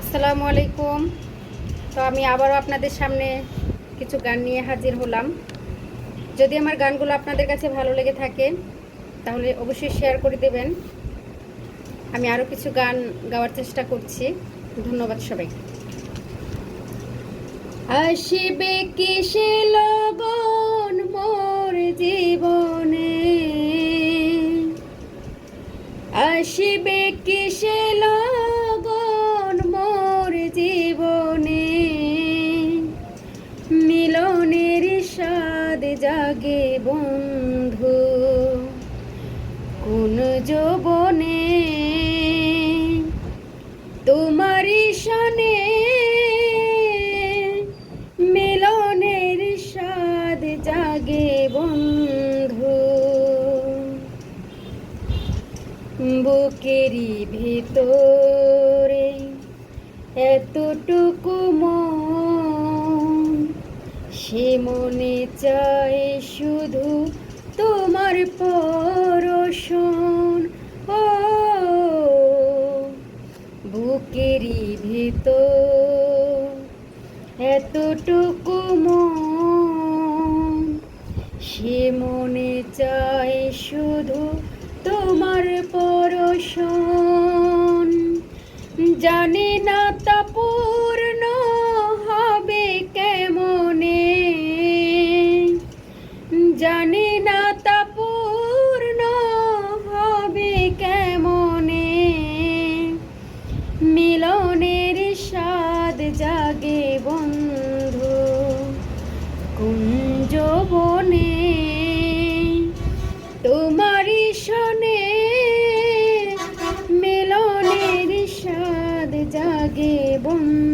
আসসালামু আলাইকুম। তো আমি আবারও আপনাদের সামনে কিছু গান নিয়ে হাজির হলাম। যদি আমার গানগুলো আপনাদের কাছে ভালো লেগে থাকে, তাহলে অবশ্যই শেয়ার করে দেবেন। আমি আরও কিছু গান গাওয়ার চেষ্টা করছি। ধন্যবাদ সবাই। আসিবে কিসে লগন মোর জীবনে? আসিবে কিসে লগন মিলনের স্বাদ জাগে বন্ধু। কোন যৌবনে তোমার সনে মিলনের স্বাদ জাগে বন্ধু। বুকেরই ভিতরে এতটুকু সে মনে চায় শুধু তোমার পরশন। ও, বুকেরই ভিতর এতটুকু মন। সে মনে চায় শুধু তোমার পরশন। জানি না তা না তা পূর্ণ হবে কেমনে? মিলনের স্বাদ জাগে বন্ধু কুঞ্জ বনে তোমারই শনে মিলনের স্বাদ জাগে বন্ধু।